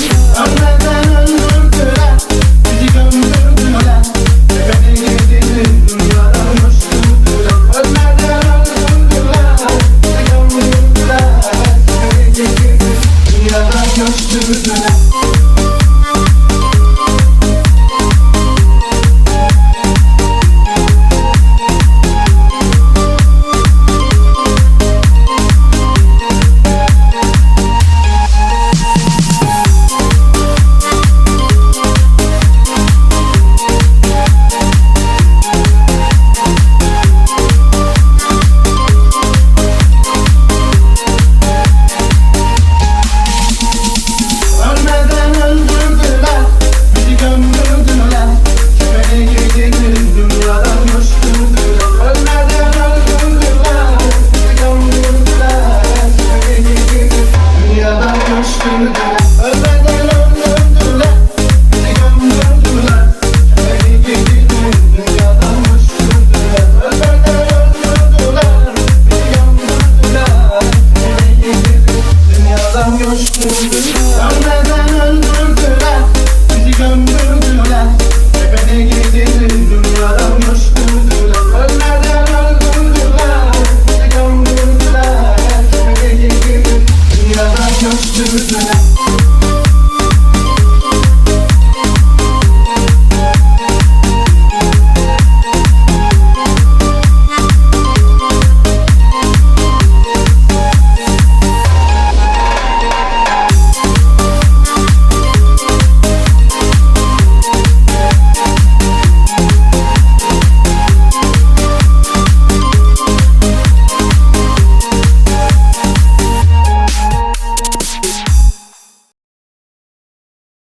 I'm ready. Ölmeden öldürdüler? Bizi gömdüler.